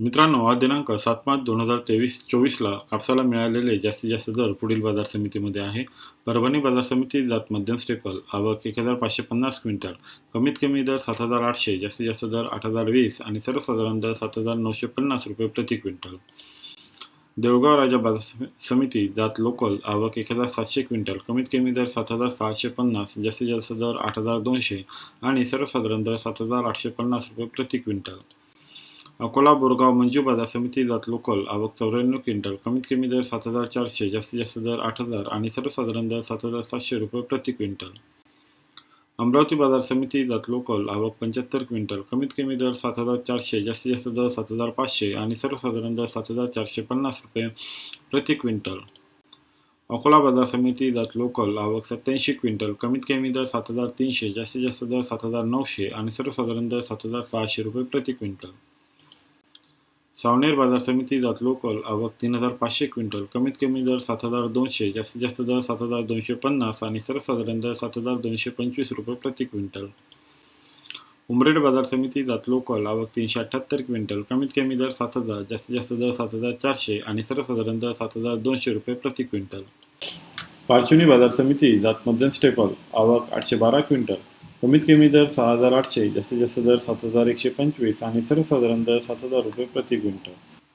मित्रांनो आज दिनांक सात मार्च दोन हजार तेवीस चोवीसला कापसाला मिळालेले जास्तीत जास्त दर पुढील बाजार समितीमध्ये आहे. परभणी बाजार समिती जात मध्यम स्टेपल आवक एक हजार पाचशे पन्नास क्विंटल कमीत कमी दर सात हजार आठशे जास्तीत जास्त दर आठ हजार वीस आणि सर्वसाधारण दर सात हजार नऊशे पन्नास रुपये प्रति क्विंटल. देवगाव राजा बाजार समिती जात लोकल आवक एक हजार सातशे क्विंटल कमीत कमी दर सात हजार सहाशे पन्नास जास्तीत जास्त दर आठ हजार दोनशे आणि सर्वसाधारण दर सात हजार आठशे पन्नास रुपये प्रति क्विंटल. अकोला बोरगाव मंजू बाजार समिती जात लोकल आवक चौऱ्याण्णव क्विंटल कमीत कमी दर सात हजार चारशे जास्तीत जास्त दर आठ हजार आणि सर्वसाधारण दर सात हजार सातशे रुपये प्रति क्विंटल अमरावती बाजार समिती जात लोकल आवक पंच्याहत्तर क्विंटल कमीत कमी दर सात हजार चारशे जास्तीत जास्त दर सात हजार पाचशे आणि सर्वसाधारण दर सात हजार चारशे पन्नास रुपये प्रति क्विंटल अकोला बाजार समिती जात लोकल आवक सत्याऐंशी क्विंटल कमीत कमी दर सात हजार तीनशे जास्तीत जास्त दर सात हजार नऊशे आणि सर्वसाधारण दर सात हजार सहाशे रुपये प्रति क्विंटल सावनेर बाजार समिती जात लोकल आवक तीन हजार पाचशे क्विंटल कमीत कमी दर सात हजार दोनशे जास्तीत जास्त दर सात हजार दोनशे पन्नास आणि सर्वसाधारण दर सात हजार दोनशे पंचवीस रुपये प्रति क्विंटल. उमरेड बाजार समिती जात लोकल आवक तीनशे अठ्ठ्याहत्तर क्विंटल कमीत कमी दर सात हजार जास्तीत जास्त दर सात हजार चारशे आणि सर्वसाधारण दर सात हजार दोनशे रुपये प्रति क्विंटल. पारशिवनी बाजार समिती जात मध्यम स्टेपल आवक आठशे बारा क्विंटल कमीत कमी दर सहा हजार आठशे जास्तीत जास्त दर सात हजार एकशे पंचवीस आणि सर्वसाधारण दर सात हजार रुपये प्रति क्विंटल.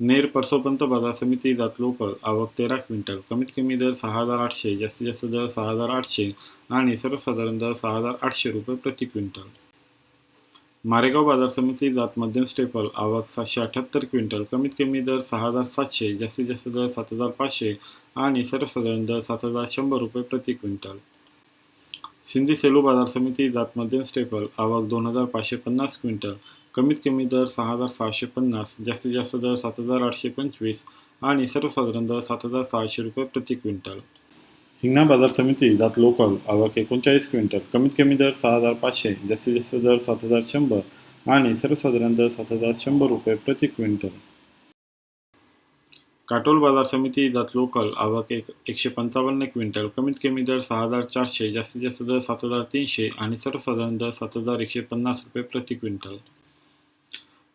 नेर परसोपंत बाजार समिती जात लोकल आवक तेरा क्विंटल कमीत कमी दर सहा हजार आठशे जास्तीत जास्त दर सहा हजार आठशे आणि सर्वसाधारण दर सहा हजार आठशे रुपये प्रति क्विंटल. मारेगाव बाजार समिती जात मध्यम स्टेपल आवक सातशे अठ्ठ्याहत्तर क्विंटल कमीत कमी दर सहा हजार सातशे जास्तीत जास्त दर सात हजार पाचशे आणि सर्वसाधारण दर सात हजार शंभर रुपये प्रति क्विंटल. सिंधी सेलू बाजार समिती जात मध्यम स्टेपल आवक दोन हजार पाचशे पन्नास क्विंटल कमीत कमी दर सहा हजार सहाशे पन्नास जास्तीत जास्त दर सात हजार आठशे पंचवीस आणि सर्वसाधारण दर सात हजार सहाशे रुपये प्रति क्विंटल. हिंगणा बाजार समिती जात लोकल आवक एकोणचाळीस क्विंटल कमीत कमी दर सहा हजार पाचशे जास्तीत जास्त दर सात हजार शंभर आणि सर्वसाधारण दर सात हजार शंभर रुपये प्रति क्विंटल. काटोल बाजार समिती जात लोकल आवक एक एकशे पंचावन्न क्विंटल. कमीत कमी दर सहा हजार चारशे जास्तीत जास्त दर सात हजार तीनशे आणि सर्वसाधारण दर सात हजार एकशे पन्नास रुपये प्रति क्विंटल.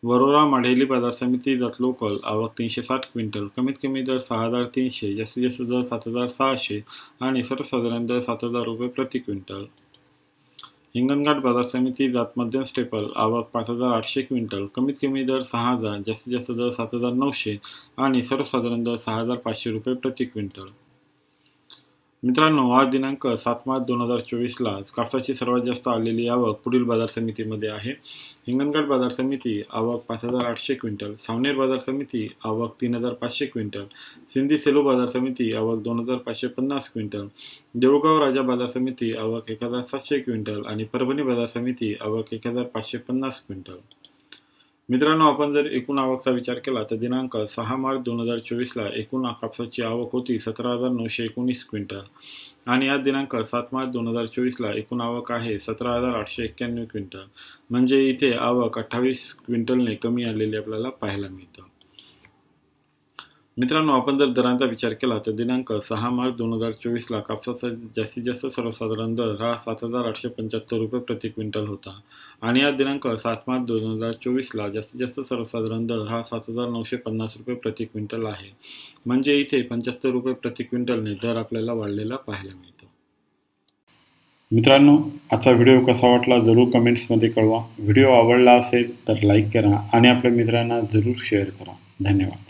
वरोरा माढेली बाजार समिती जात लोकल आवक तीनशे साठ क्विंटल. कमीत कमी दर सहा हजार तीनशे जास्तीत जास्त दर सात हजार सहाशे आणि सर्वसाधारण दर सात हजार रुपये प्रति क्विंटल. हिंगणघाट बाजार समिती जात मध्यम स्टेपल आवक पाच हजार आठशे क्विंटल कमीत कमी दर सहा हजार जास्तीत जास्त दर सात हजार नऊशे आणि सर्वसाधारण दर सहा हजार पाचशे रुपये प्रति क्विंटल. मित्रांनो आज दिनांक सात मार्च दोन हजार चोवीसला कापसाची सर्वात जास्त आलेली आवक पुढील बाजार समितीमध्ये आहे. हिंगणघाट बाजार समिती आवक पाच हजार आठशे क्विंटल. सावनेर बाजार समिती आवक तीन हजार पाचशे क्विंटल. सिंधी सेलू बाजार समिती आवक दोन हजार पाचशे पन्नास क्विंटल. देऊळगाव राजा बाजार समिती आवक एक हजार सातशे क्विंटल. आणि परभणी बाजार समिती आवक एक हजार पाचशे पन्नास क्विंटल. मित्रांनो आपण जर एकूण आवकचा विचार केला तर दिनांक सहा मार्च दोन हजार चोवीसला एकूण कापसाची आवक होती सतरा हजार नऊशे एकोणीस क्विंटल. आणि आज दिनांक सात मार्च दोन हजार चोवीसला एकूण आवक आहे सतरा हजार आठशे एक्क्याण्णव क्विंटल. म्हणजे इथे आवक अठ्ठावीस क्विंटलने कमी आलेली आपल्याला पाहायला मिळतं. मित्रांनो आपण जर दरांचा विचार केला तर दिनांक सहा मार्च दोन हजार चोवीसला कापसाचा जास्तीत जास्त सर्वसाधारण दर हा सात हजार आठशे पंच्याहत्तर रुपये प्रति क्विंटल होता. आणि आज दिनांक सात मार्च दोन हजार चोवीसला जास्तीत जास्त सर्वसाधारण दर हा सात हजार नऊशे पन्नास रुपये प्रति क्विंटल आहे. म्हणजे इथे पंच्याहत्तर रुपये प्रति क्विंटलने दर आपल्याला वाढलेला पाहायला मिळतो. मित्रांनो आजचा व्हिडिओ कसा वाटला जरूर कमेंट्समध्ये कळवा. व्हिडिओ आवडला असेल तर लाईक करा आणि आपल्या मित्रांना जरूर शेअर करा. धन्यवाद.